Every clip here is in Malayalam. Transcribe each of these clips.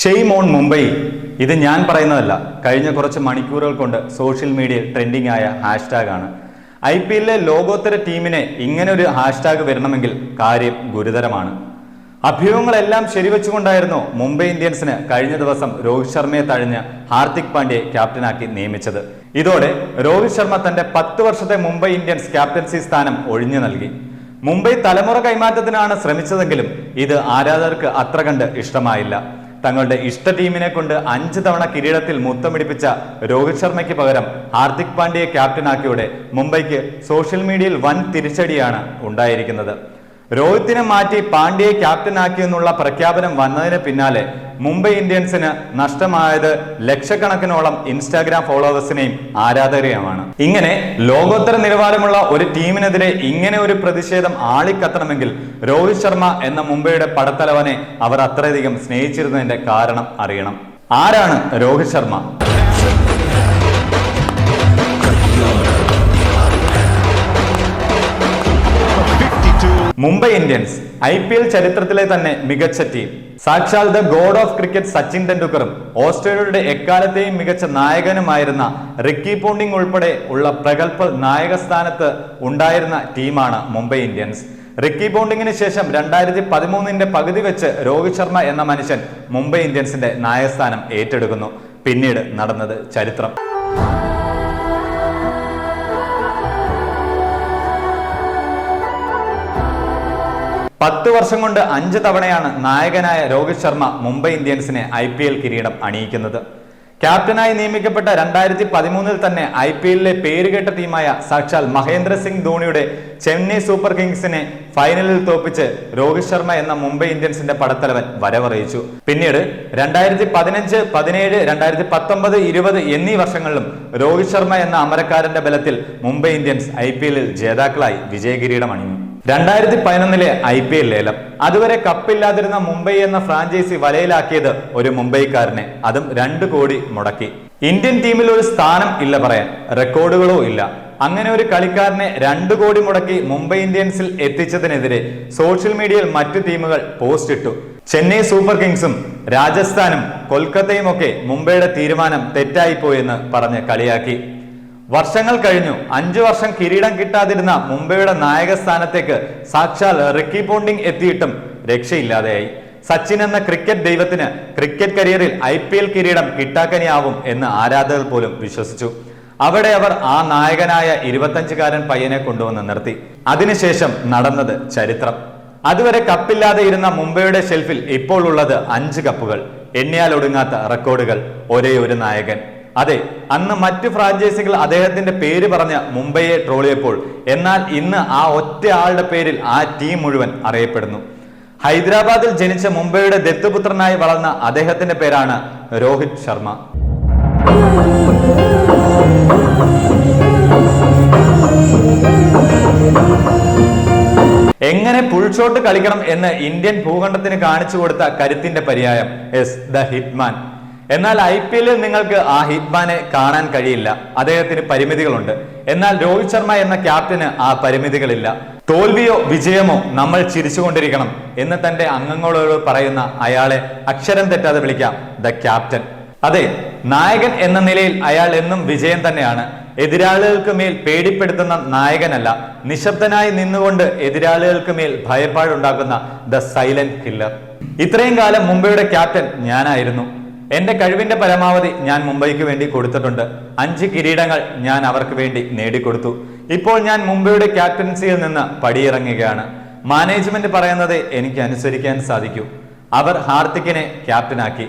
ഷെയ് ഓൺ മുംബൈ. ഇത് ഞാൻ പറയുന്നതല്ല. കഴിഞ്ഞ കുറച്ച് മണിക്കൂറുകൾ കൊണ്ട് സോഷ്യൽ മീഡിയ ട്രെൻഡിംഗ് ആയ ഹാഷ്ടാഗ് ആണ്. ഐ പി എല്ലിലെ ലോകോത്തര ടീമിനെ ഇങ്ങനെ ഒരു ഹാഷ്ടാഗ് വരണമെങ്കിൽ കാര്യം ഗുരുതരമാണ്. അഭ്യൂഹങ്ങളെല്ലാം ശരിവെച്ചുകൊണ്ടായിരുന്നു മുംബൈ ഇന്ത്യൻസിന് കഴിഞ്ഞ ദിവസം രോഹിത് ശർമ്മയെ തഴഞ്ഞ് ഹാർദിക് പാണ്ഡ്യയെ ക്യാപ്റ്റനാക്കി നിയമിച്ചത്. ഇതോടെ രോഹിത് ശർമ്മ തന്റെ പത്ത് വർഷത്തെ മുംബൈ ഇന്ത്യൻസ് ക്യാപ്റ്റൻസി സ്ഥാനം ഒഴിഞ്ഞു നൽകി. മുംബൈ തലമുറ കൈമാറ്റത്തിനാണ് ശ്രമിച്ചതെങ്കിലും ഇത് ആരാധകർക്ക് അത്ര കണ്ട് ഇഷ്ടമായില്ല. തങ്ങളുടെ ഇഷ്ട ടീമിനെ കൊണ്ട് അഞ്ച് തവണ കിരീടത്തിൽ മുത്തമിടിപ്പിച്ച രോഹിത് ശർമ്മയ്ക്ക് പകരം ഹാർദിക് പാണ്ഡ്യയെ ക്യാപ്റ്റനാക്കിയോടെ മുംബൈക്ക് സോഷ്യൽ മീഡിയയിൽ വൻ തിരിച്ചടിയാണ് ഉണ്ടായിരിക്കുന്നത്. രോഹിത്തിനെ മാറ്റി പാണ്ഡ്യയെ ക്യാപ്റ്റനാക്കിയെന്നുള്ള പ്രഖ്യാപനം വന്നതിന് പിന്നാലെ മുംബൈ ഇന്ത്യൻസിന് നഷ്ടമായത് ലക്ഷക്കണക്കിനോളം ഇൻസ്റ്റാഗ്രാം ഫോളോവേഴ്സിനെയും ആരാധകരെയുമാണ്. ഇങ്ങനെ ലോകോത്തര നിലവാരമുള്ള ഒരു ടീമിനെതിരെ ഇങ്ങനെ ഒരു പ്രതിഷേധം ആളിക്കത്തണമെങ്കിൽ രോഹിത് ശർമ്മ എന്ന മുംബൈയുടെ പടത്തലവനെ അവർ അത്രയധികം സ്നേഹിച്ചിരുന്നതിന്റെ കാരണം അറിയണം. ആരാണ് Rohit Sharma? Mumbai Indians I P L ചരിത്രത്തിലെ തന്നെ മികച്ച ടീം സാക്ഷാൽ the God of cricket Sachin ടെണ്ടുൽക്കറും ഓസ്ട്രേലിയയുടെ എക്കാലത്തെയും മികച്ച നായകനുമായിരുന്ന റിക്കി പോണ്ടിംഗ് ഉൾപ്പെടെ ഉള്ള പ്രഗത്ഭ നായക സ്ഥാനത്ത് ഉണ്ടായിരുന്ന ടീമാണ് മുംബൈ ഇന്ത്യൻസ്. റിക്കി പോണ്ടിങ്ങിന് ശേഷം രണ്ടായിരത്തി പതിമൂന്നിന്റെ പകുതി വെച്ച് രോഹിത് ശർമ്മ എന്ന മനുഷ്യൻ മുംബൈ ഇന്ത്യൻസിന്റെ നായകസ്ഥാനം ഏറ്റെടുക്കുന്നു. പിന്നീട് നടന്നത് ചരിത്രം. പത്ത് വർഷം കൊണ്ട് അഞ്ച് തവണയാണ് നായകനായ രോഹിത് ശർമ്മ മുംബൈ ഇന്ത്യൻസിനെ ഐ പി എൽ കിരീടം അണിയിക്കുന്നത്. ക്യാപ്റ്റനായി നിയമിക്കപ്പെട്ട രണ്ടായിരത്തി പതിമൂന്നിൽ തന്നെ ഐ പി എല്ലിലെ പേരുകേട്ട ടീമായ സാക്ഷാൽ മഹേന്ദ്ര സിംഗ് ധോണിയുടെ ചെന്നൈ സൂപ്പർ കിങ്സിനെ ഫൈനലിൽ തോപ്പിച്ച് രോഹിത് ശർമ്മ എന്ന മുംബൈ ഇന്ത്യൻസിന്റെ പടത്തലവൻ വരവറിയിച്ചു. പിന്നീട് രണ്ടായിരത്തി പതിനഞ്ച് പതിനേഴ് രണ്ടായിരത്തി പത്തൊമ്പത് ഇരുപത് എന്നീ വർഷങ്ങളിലും രോഹിത് ശർമ്മ എന്ന അമരക്കാരന്റെ ബലത്തിൽ മുംബൈ ഇന്ത്യൻസ് ഐ പി എല്ലിൽ ജേതാക്കളായി വിജയകിരീടം അണിഞ്ഞു. രണ്ടായിരത്തി പതിനൊന്നിലെ ഐ പി എൽ ലേലം. അതുവരെ കപ്പില്ലാതിരുന്ന മുംബൈ എന്ന ഫ്രാഞ്ചൈസി വലയിലാക്കിയത് ഒരു മുംബൈക്കാരനെ. അതും രണ്ട് കോടി മുടക്കി. ഇന്ത്യൻ ടീമിൽ ഒരു സ്ഥാനം ഇല്ല പറയാൻ. റെക്കോർഡുകളോ ഇല്ല. അങ്ങനെ ഒരു കളിക്കാരനെ രണ്ട് കോടി മുടക്കി മുംബൈ ഇന്ത്യൻസിൽ എത്തിച്ചതിനെതിരെ സോഷ്യൽ മീഡിയയിൽ മറ്റു ടീമുകൾ പോസ്റ്റ് ഇട്ടു. ചെന്നൈ സൂപ്പർ കിങ്സും രാജസ്ഥാനും കൊൽക്കത്തയും ഒക്കെ മുംബൈയുടെ തീരുമാനം തെറ്റായിപ്പോയെന്ന് പറഞ്ഞ് കളിയാക്കി. വർഷങ്ങൾ കഴിഞ്ഞു. അഞ്ചു വർഷം കിരീടം കിട്ടാതിരുന്ന മുംബൈയുടെ നായക സ്ഥാനത്തേക്ക് സാക്ഷാൽ റിക്കി പോണ്ടിംഗ് എത്തിയിട്ടും രക്ഷയില്ലാതെയായി. സച്ചിൻ എന്ന ക്രിക്കറ്റ് ദൈവത്തിന് ക്രിക്കറ്റ് കരിയറിൽ ഐ പി എൽ കിരീടം കിട്ടാക്കനിയാവും എന്ന് ആരാധകർ പോലും വിശ്വസിച്ചു. അവിടെ അവർ ആ നായകനായ ഇരുപത്തഞ്ചുകാരൻ പയ്യനെ കൊണ്ടുവന്ന് നിർത്തി. അതിനുശേഷം നടന്നത് ചരിത്രം. അതുവരെ കപ്പില്ലാതെ ഇരുന്ന മുംബൈയുടെ ഷെൽഫിൽ ഇപ്പോൾ ഉള്ളത് അഞ്ച് കപ്പുകൾ. എണ്ണിയാൽ ഒടുങ്ങാത്ത റെക്കോർഡുകൾ. ഒരേ ഒരു നായകൻ. അതെ അന്ന് മറ്റു ഫ്രാഞ്ചൈസികൾ അദ്ദേഹത്തിന്റെ പേര് പറഞ്ഞ മുംബൈയെ ട്രോളിയപ്പോൾ എന്നാൽ ഇന്ന് ആ ഒറ്റ ആളുടെ പേരിൽ ആ ടീം മുഴുവൻ അറിയപ്പെടുന്നു. ഹൈദരാബാദിൽ ജനിച്ച മുംബൈയുടെ ദത്തുപുത്രനായി വളർന്ന അദ്ദേഹത്തിന്റെ പേരാണ് രോഹിത് ശർമ്മ. എങ്ങനെ പുൾഷോട്ട് കളിക്കണം എന്ന് ഇന്ത്യൻ ഭൂഖണ്ഡത്തിന് കാണിച്ചു കൊടുത്ത കരുത്തിന്റെ പര്യായം എസ് ദ ഹിറ്റ്മാൻ. എന്നാൽ ഐ പി എല്ലിൽ നിങ്ങൾക്ക് ആ ഹിറ്റ്മാനെ കാണാൻ കഴിയില്ല. അദ്ദേഹത്തിന് പരിമിതികളുണ്ട്. എന്നാൽ രോഹിത് ശർമ്മ എന്ന ക്യാപ്റ്റന് ആ പരിമിതികളില്ല. തോൽവിയോ വിജയമോ നമ്മൾ ചിരിച്ചുകൊണ്ടിരിക്കണം എന്ന് തന്റെ അംഗങ്ങളോട് പറയുന്ന അയാളെ അക്ഷരം തെറ്റാതെ വിളിക്കാം ദ ക്യാപ്റ്റൻ. അതെ നായകൻ എന്ന നിലയിൽ അയാൾ എന്നും വിജയം തന്നെയാണ്. എതിരാളികൾക്ക് മേൽ പേടിപ്പെടുത്തുന്ന നായകനല്ല. നിശബ്ദനായി നിന്നുകൊണ്ട് എതിരാളികൾക്ക് മേൽ ഭയപ്പാടുണ്ടാക്കുന്ന ദ സൈലന്റ് കില്ലർ. ഇത്രയും കാലം മുംബൈയുടെ ക്യാപ്റ്റൻ ഞാനായിരുന്നു. എന്റെ കഴിവിന്റെ പരമാവധി ഞാൻ മുംബൈക്ക് വേണ്ടി കൊടുത്തിട്ടുണ്ട്. അഞ്ച് കിരീടങ്ങൾ ഞാൻ അവർക്ക് വേണ്ടി നേടിക്കൊടുത്തു. ഇപ്പോൾ ഞാൻ മുംബൈയുടെ ക്യാപ്റ്റൻസിയിൽ നിന്ന് പടിയിറങ്ങുകയാണ്. മാനേജ്മെന്റ് പറയുന്നത് എനിക്ക് അനുസരിക്കാൻ സാധിക്കൂ. അവർ ഹാർദിക്കിനെ ക്യാപ്റ്റനാക്കി.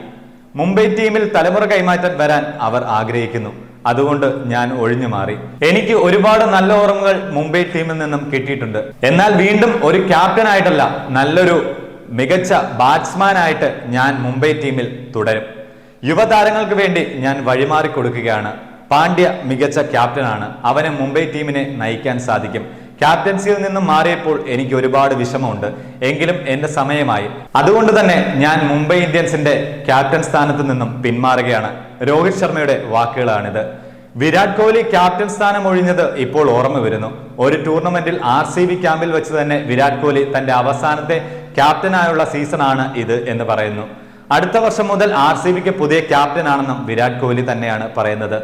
മുംബൈ ടീമിൽ തലമുറ കൈമാറ്റം വരാൻ അവർ ആഗ്രഹിക്കുന്നു. അതുകൊണ്ട് ഞാൻ ഒഴിഞ്ഞു മാറി. എനിക്ക് ഒരുപാട് നല്ല ഓർമ്മകൾ മുംബൈ ടീമിൽ നിന്നും കിട്ടിയിട്ടുണ്ട്. എന്നാൽ വീണ്ടും ഒരു ക്യാപ്റ്റനായിട്ടല്ല നല്ലൊരു മികച്ച ബാറ്റ്സ്മാൻ ആയിട്ട് ഞാൻ മുംബൈ ടീമിൽ തുടരും. യുവതാരങ്ങൾക്ക് വേണ്ടി ഞാൻ വഴിമാറി കൊടുക്കുകയാണ്. പാണ്ഡ്യ മികച്ച ക്യാപ്റ്റനാണ്. അവനെ മുംബൈ ടീമിനെ നയിക്കാൻ സാധിക്കും. ക്യാപ്റ്റൻസിയിൽ നിന്നും മാറിയപ്പോൾ എനിക്ക് ഒരുപാട് വിഷമമുണ്ട്. എങ്കിലും എന്റെ സമയമായി. അതുകൊണ്ട് തന്നെ ഞാൻ മുംബൈ ഇന്ത്യൻസിന്റെ ക്യാപ്റ്റൻ സ്ഥാനത്ത് നിന്നും പിന്മാറുകയാണ്. രോഹിത് ശർമ്മയുടെ വാക്കുകളാണിത്. വിരാട് കോഹ്ലി ക്യാപ്റ്റൻ സ്ഥാനം ഒഴിഞ്ഞത് ഇപ്പോൾ ഓർമ്മ വരുന്നു. ഒരു ടൂർണമെന്റിൽ ആർ സി ബി ക്യാമ്പിൽ വെച്ച് തന്നെ വിരാട് കോഹ്ലി തന്റെ അവസാനത്തെ ക്യാപ്റ്റനായുള്ള സീസണാണ് ഇത് എന്ന് പറയുന്നു. അടുത്ത വർഷം മുതൽ ആർ സി ബിക്ക് പുതിയ ക്യാപ്റ്റൻ ആണെന്നും വിരാട് കോഹ്ലി തന്നെയാണ് പറയുന്നത്.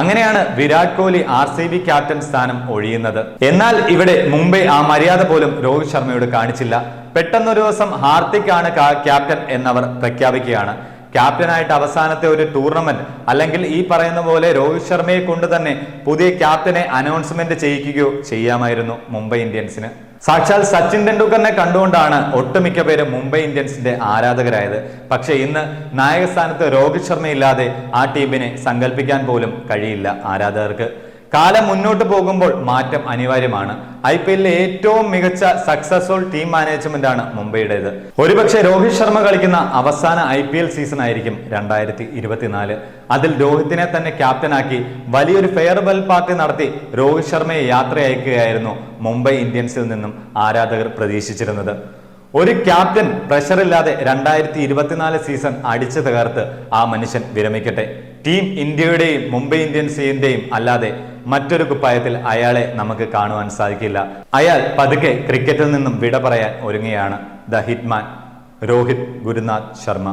അങ്ങനെയാണ് Virat Kohli R C B captain സ്ഥാനം ഒഴിയുന്നത്. എന്നാൽ ഇവിടെ മുംബൈ ആ മര്യാദ പോലും രോഹിത് ശർമ്മയോട് കാണിച്ചില്ല. പെട്ടെന്നൊരു ദിവസം ഹാർദിക് ആണ് ക്യാപ്റ്റൻ എന്നവർ പ്രഖ്യാപിക്കുകയാണ്. ക്യാപ്റ്റനായിട്ട് അവസാനത്തെ ഒരു ടൂർണമെന്റ്. അല്ലെങ്കിൽ ഈ പറയുന്ന പോലെ രോഹിത് ശർമ്മയെ കൊണ്ട് തന്നെ പുതിയ ക്യാപ്റ്റനെ അനൗൺസ്മെന്റ് ചെയ്യിക്കുകയോ ചെയ്യാമായിരുന്നു മുംബൈ ഇന്ത്യൻസിന്. സാക്ഷാൽ സച്ചിൻ ടെണ്ടുൽക്കറിനെ കണ്ടുകൊണ്ടാണ് ഒട്ടുമിക്ക പേരും മുംബൈ ഇന്ത്യൻസിന്റെ ആരാധകരായത്. പക്ഷേ ഇന്ന് നായകസ്ഥാനത്ത് രോഹിത് ശർമ്മയില്ലാതെ ആ ടീമിനെ സങ്കല്പിക്കാൻ പോലും കഴിയില്ല ആരാധകർക്ക്. കാലം മുന്നോട്ട് പോകുമ്പോൾ മാറ്റം അനിവാര്യമാണ്. ഐ പി എല്ലിലെ ഏറ്റവും മികച്ച സക്സസ്ഫുൾ ടീം മാനേജ്മെന്റ് ആണ് മുംബൈയുടേത്. ഒരുപക്ഷെ രോഹിത് ശർമ്മ കളിക്കുന്ന അവസാന ഐ പി എൽ സീസൺ ആയിരിക്കും രണ്ടായിരത്തി ഇരുപത്തിനാല് അതിൽ രോഹിത്തിനെ തന്നെ ക്യാപ്റ്റനാക്കി വലിയൊരു ഫെയർവെൽ പാർട്ടി നടത്തി രോഹിത് ശർമ്മയെ യാത്ര അയക്കുകയായിരുന്നു മുംബൈ ഇന്ത്യൻസിൽ നിന്നും ആരാധകർ പ്രതീക്ഷിച്ചിരുന്നത്. ഒരു ക്യാപ്റ്റൻ പ്രഷറില്ലാതെ രണ്ടായിരത്തി ഇരുപത്തിനാല് സീസൺ അടിച്ചു തകർത്ത് ആ മനുഷ്യൻ വിരമിക്കട്ടെ. ടീം ഇന്ത്യയുടെയും മുംബൈ ഇന്ത്യൻസിന്റെയും അല്ലാതെ മറ്റൊരു കുപ്പായത്തിൽ അയാളെ നമുക്ക് കാണുവാൻ സാധിക്കില്ല. അയാൾ പതുക്കെ ക്രിക്കറ്റിൽ നിന്നും വിട പറയാൻ ഒരുങ്ങുകയാണ് ദ ഹിറ്റ്മാൻ രോഹിത് ഗുരുനാഥ് ശർമ്മ.